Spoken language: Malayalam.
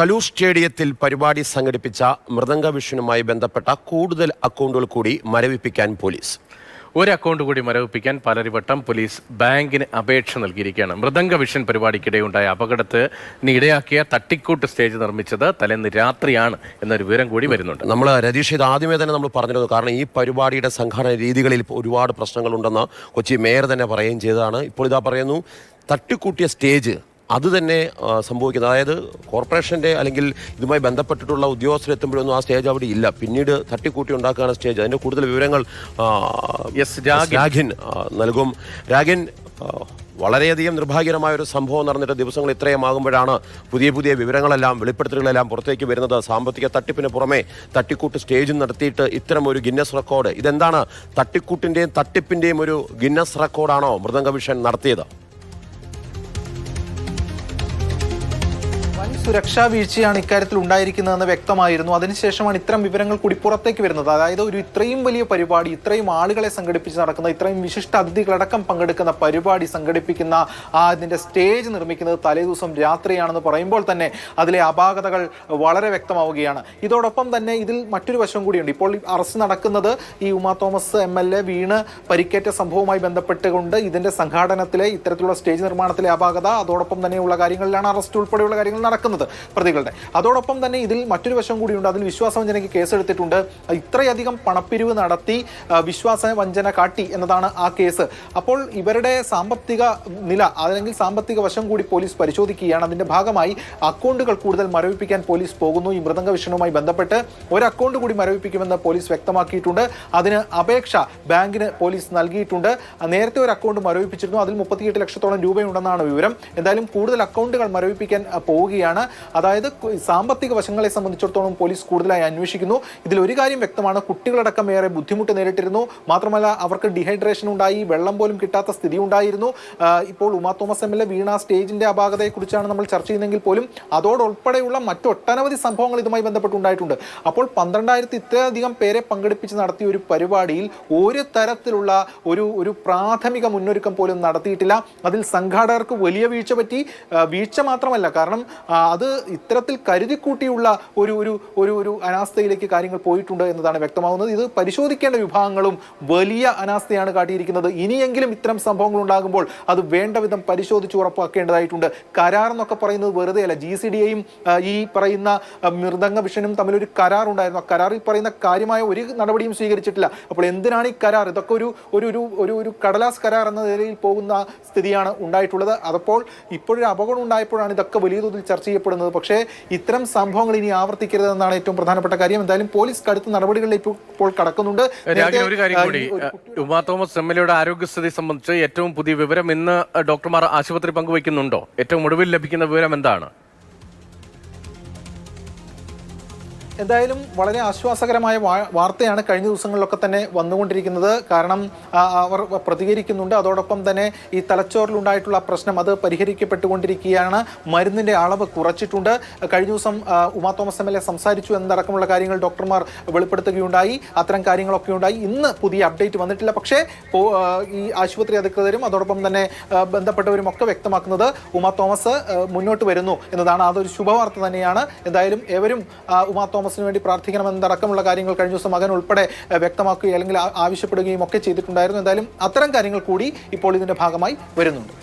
കലൂർ സ്റ്റേഡിയത്തിൽ പരിപാടി സംഘടിപ്പിച്ച മൃദംഗ വിഷനുമായി ബന്ധപ്പെട്ട കൂടുതൽ അക്കൗണ്ടുകൾ കൂടി മരവിപ്പിക്കാൻ പോലീസ്. ഒരു അക്കൗണ്ട് കൂടി മരവിപ്പിക്കാൻ പലരിവട്ടം പോലീസ് ബാങ്കിന് അപേക്ഷ നൽകിയിരിക്കുകയാണ്. മൃദംഗ വിഷൻ പരിപാടിക്കിടെയുണ്ടായ അപകടത്തിന് ഇടയാക്കിയ തട്ടിക്കൂട്ട് സ്റ്റേജ് നിർമ്മിച്ചത് തലേന്ന് രാത്രിയാണ് എന്നൊരു വിവരം കൂടി വരുന്നുണ്ട്. നമ്മൾ രതീഷ് ഇത് ആദ്യമേ തന്നെ നമ്മൾ പറഞ്ഞിരുന്നു. കാരണം ഈ പരിപാടിയുടെ സംഘടന രീതികളിൽ ഒരുപാട് പ്രശ്നങ്ങളുണ്ടെന്ന് കൊച്ചി മേയർ തന്നെ പറയുകയും ചെയ്തതാണ്. ഇപ്പോൾ ഇതാ പറയുന്നു തട്ടിക്കൂട്ടിയ സ്റ്റേജ് അത് തന്നെ സംഭവിക്കുന്നത്. അതായത് കോർപ്പറേഷന്റെ അല്ലെങ്കിൽ ഇതുമായി ബന്ധപ്പെട്ടിട്ടുള്ള ഉദ്യോഗസ്ഥരെത്തുമ്പോഴൊന്നും ആ സ്റ്റേജ് അവിടെ ഇല്ല. പിന്നീട് തട്ടിക്കൂട്ടി ഉണ്ടാക്കുകയാണ് സ്റ്റേജ്. അതിന്റെ കൂടുതൽ വിവരങ്ങൾ രാഗിൻ. നൽകും. രാഘിൻ വളരെയധികം നിർഭാഗ്യകരമായ ഒരു സംഭവം നടന്നിട്ട് ദിവസങ്ങൾ ഇത്രയും ആകുമ്പോഴാണ് പുതിയ പുതിയ വിവരങ്ങളെല്ലാം വെളിപ്പെടുത്തലുകളെല്ലാം പുറത്തേക്ക് വരുന്നത്. സാമ്പത്തിക തട്ടിപ്പിന് പുറമെ തട്ടിക്കൂട്ട് സ്റ്റേജും നടത്തിയിട്ട് ഇത്തരം ഒരു ഗിന്നസ് റെക്കോർഡ്. ഇതെന്താണ്? തട്ടിക്കൂട്ടിന്റെയും തട്ടിപ്പിന്റെയും ഒരു ഗിന്നസ് റെക്കോർഡാണോ മൃദംഗ വിഷൻ നടത്തിയത്? സുരക്ഷാ വീഴ്ചയാണ് ഇക്കാര്യത്തിൽ ഉണ്ടായിരിക്കുന്നതെന്ന് വ്യക്തമായിരുന്നു. അതിനുശേഷമാണ് ഇത്തരം വിവരങ്ങൾ കൂടി പുറത്തേക്ക് വരുന്നത്. അതായത് ഒരു ഇത്രയും വലിയ പരിപാടി ഇത്രയും ആളുകളെ സംഘടിപ്പിച്ച് നടക്കുന്ന ഇത്രയും വിശിഷ്ട അതിഥികളടക്കം പങ്കെടുക്കുന്ന പരിപാടി സംഘടിപ്പിക്കുന്ന ആ ഇതിന്റെ സ്റ്റേജ് നിർമ്മിക്കുന്നത് തലേദിവസം രാത്രിയാണെന്ന് പറയുമ്പോൾ തന്നെ അതിലെ അപാകതകൾ വളരെ വ്യക്തമാവുകയാണ്. ഇതോടൊപ്പം തന്നെ ഇതിൽ മറ്റൊരു വശം കൂടിയുണ്ട്. ഇപ്പോൾ അറസ്റ്റ് നടക്കുന്നത് ഈ Uma Thomas M L A വീണ് പരിക്കേറ്റ സംഭവവുമായി ബന്ധപ്പെട്ടുകൊണ്ട് ഇതിന്റെ സംഘാടനത്തിലെ ഇത്തരത്തിലുള്ള സ്റ്റേജ് നിർമ്മാണത്തിലെ അപാകത അതോടൊപ്പം തന്നെയുള്ള കാര്യങ്ങളിലാണ് അറസ്റ്റ് ഉൾപ്പെടെയുള്ള കാര്യങ്ങൾ നടക്കുന്നത്. പ്രതികളുടെ. അതോടൊപ്പം തന്നെ ഇതിൽ മറ്റൊരു വശം കൂടിയുണ്ട്. അതിൽ വിശ്വാസവഞ്ചനയ്ക്ക് കേസെടുത്തിട്ടുണ്ട്. ഇത്രയധികം പണപ്പിരിവ് നടത്തി വിശ്വാസ വിശ്വാസവഞ്ചന കാട്ടി എന്നതാണ് ആ കേസ്. അപ്പോൾ ഇവരുടെ സാമ്പത്തിക നില അല്ലെങ്കിൽ സാമ്പത്തിക വശം കൂടി പോലീസ് പരിശോധിക്കുകയാണ്. അതിന്റെ ഭാഗമായി അക്കൗണ്ടുകൾ കൂടുതൽ മരവിപ്പിക്കാൻ പോലീസ് പോകുന്നു. ഈ മൃദംഗ വിഷയവുമായി ബന്ധപ്പെട്ട് ഒരു അക്കൗണ്ട് കൂടി മരവിപ്പിക്കുമെന്ന് പോലീസ് വ്യക്തമാക്കിയിട്ടുണ്ട്. അതിന് അപേക്ഷ ബാങ്കിന് പോലീസ് നൽകിയിട്ടുണ്ട്. നേരത്തെ ഒരു അക്കൗണ്ട് മരവിപ്പിച്ചിരുന്നു. അതിൽ മുപ്പത്തിയെട്ട് ലക്ഷത്തോളം രൂപയുണ്ടെന്നാണ് വിവരം. എന്തായാലും കൂടുതൽ അക്കൗണ്ടുകൾ മരവിപ്പിക്കാൻ അഹ്, പോവുകയാണ് അതായത് സാമ്പത്തിക വശങ്ങളെ സംബന്ധിച്ചിടത്തോളം പോലീസ് കൂടുതലായി അന്വേഷിക്കുന്നു. ഇതിൽ ഒരു കാര്യം വ്യക്തമാണ്. കുട്ടികളടക്കം ഏറെ ബുദ്ധിമുട്ട് നേരിട്ടിരുന്നു. മാത്രമല്ല അവർക്ക് ഡീഹൈഡ്രേഷൻ ഉണ്ടായി വെള്ളം പോലും കിട്ടാത്ത സ്ഥിതി ഉണ്ടായിരുന്നു. ഇപ്പോൾ Uma Thomas M L A വീണ സ്റ്റേജിന്റെ അപാകതയെക്കുറിച്ചാണ് നമ്മൾ ചർച്ച ചെയ്യുന്നതെങ്കിൽ പോലും അതോടുൾപ്പെടെയുള്ള മറ്റൊട്ടനവധി സംഭവങ്ങൾ ഇതുമായി ബന്ധപ്പെട്ടുണ്ടായിട്ടുണ്ട്. അപ്പോൾ പന്ത്രണ്ടായിരത്തി ഇത്രയധികം പേരെ പങ്കെടുപ്പിച്ച് നടത്തിയ ഒരു പരിപാടിയിൽ ഒരു തരത്തിലുള്ള ഒരു ഒരു പ്രാഥമിക മുന്നൊരുക്കം പോലും നടത്തിയിട്ടില്ല. അതിൽ സംഘാടകർക്ക് വലിയ വീഴ്ച പറ്റി. വീഴ്ച മാത്രമല്ല കാരണം അത് ഇത്തരത്തിൽ കരുതിക്കൂട്ടിയുള്ള ഒരു ഒരു ഒരു ഒരു അനാസ്ഥയിലേക്ക് കാര്യങ്ങൾ പോയിട്ടുണ്ട് എന്നതാണ് വ്യക്തമാകുന്നത്. ഇത് പരിശോധിക്കേണ്ട വിഭാഗങ്ങളും വലിയ അനാസ്ഥയാണ് കാട്ടിയിരിക്കുന്നത്. ഇനിയെങ്കിലും ഇത്തരം സംഭവങ്ങൾ ഉണ്ടാകുമ്പോൾ അത് വേണ്ട വിധം പരിശോധിച്ച് ഉറപ്പാക്കേണ്ടതായിട്ടുണ്ട്. കരാർ എന്നൊക്കെ പറയുന്നത് വെറുതെ അല്ല ജി സി ഡിയെയും ഈ പറയുന്ന മൃദംഗ വിഷനും തമ്മിലൊരു കരാർ ഉണ്ടായിരുന്നു ആ കരാറിൽ പറയുന്ന കാര്യമായ ഒരു നടപടിയും സ്വീകരിച്ചിട്ടില്ല. അപ്പോൾ എന്തിനാണ് ഈ കരാർ? ഇതൊക്കെ ഒരു ഒരു ഒരു ഒരു കടലാസ് കരാർ എന്ന നിലയിൽ പോകുന്ന സ്ഥിതിയാണ് ഉണ്ടായിട്ടുള്ളത്. അതപ്പോൾ ഇപ്പോഴൊരു അപകടം ഉണ്ടായപ്പോഴാണ് ഇതൊക്കെ വലിയ തോതിൽ ചർച്ച പക്ഷേ ഇത്തരം സംഭവങ്ങൾ ഇനി ആവർത്തിക്കരുതെന്നാണ് ഏറ്റവും പ്രധാനപ്പെട്ട കാര്യം. എന്തായാലും പോലീസ് കടുത്ത നടപടികളിലേക്ക് ഇപ്പോൾ കടക്കുന്നുണ്ട്. ഒരു കാര്യം കൂടി. ഉമാ തോമസ് എം എൽ എയുടെ ആരോഗ്യസ്ഥിതി സംബന്ധിച്ച് ഏറ്റവും പുതിയ വിവരം ഇന്ന് ഡോക്ടർമാർ ആശുപത്രി പങ്കുവയ്ക്കുന്നുണ്ടോ? ഏറ്റവും ഒടുവിൽ ലഭിക്കുന്ന വിവരം എന്താണ്? എന്തായാലും വളരെ ആശ്വാസകരമായ വാർത്തയാണ് കഴിഞ്ഞ ദിവസങ്ങളിലൊക്കെ തന്നെ വന്നുകൊണ്ടിരിക്കുന്നത്. കാരണം അവർ പ്രതികരിക്കുന്നുണ്ട്. അതോടൊപ്പം തന്നെ ഈ തലച്ചോറിലുണ്ടായിട്ടുള്ള പ്രശ്നം അത് പരിഹരിക്കപ്പെട്ടുകൊണ്ടിരിക്കുകയാണ്. മരുന്നിന്റെ അളവ് കുറച്ചിട്ടുണ്ട്. കഴിഞ്ഞ ദിവസം Uma Thomas M L A സംസാരിച്ചു എന്നടക്കമുള്ള കാര്യങ്ങൾ ഡോക്ടർമാർ വെളിപ്പെടുത്തുകയുണ്ടായി. അത്തരം കാര്യങ്ങളൊക്കെ ഉണ്ടായി. ഇന്ന് പുതിയ അപ്ഡേറ്റ് വന്നിട്ടില്ല. പക്ഷേ ഈ ആശുപത്രി അധികൃതരും അതോടൊപ്പം തന്നെ ബന്ധപ്പെട്ടവരും ഒക്കെ വ്യക്തമാക്കുന്നത് ഉമാ തോമസ് മുന്നോട്ട് വരുന്നു എന്നതാണ്. അതൊരു ശുഭവാർത്ത തന്നെയാണ്. എന്തായാലും ഏവരും ഉമാ ഉമാ തോമസിന് വേണ്ടി പ്രാർത്ഥിക്കണമെന്നടക്കമുള്ള കാര്യങ്ങൾ കഴിഞ്ഞ ദിവസം മകൻ ഉൾപ്പെടെ വ്യക്തമാക്കുകയും അല്ലെങ്കിൽ ആവശ്യപ്പെടുകയും ഒക്കെ ചെയ്തിട്ടുണ്ടായിരുന്നു. എന്തായാലും അത്തരം കാര്യങ്ങൾ കൂടി ഇപ്പോൾ ഇതിന്റെ ഭാഗമായി വരുന്നുണ്ട്.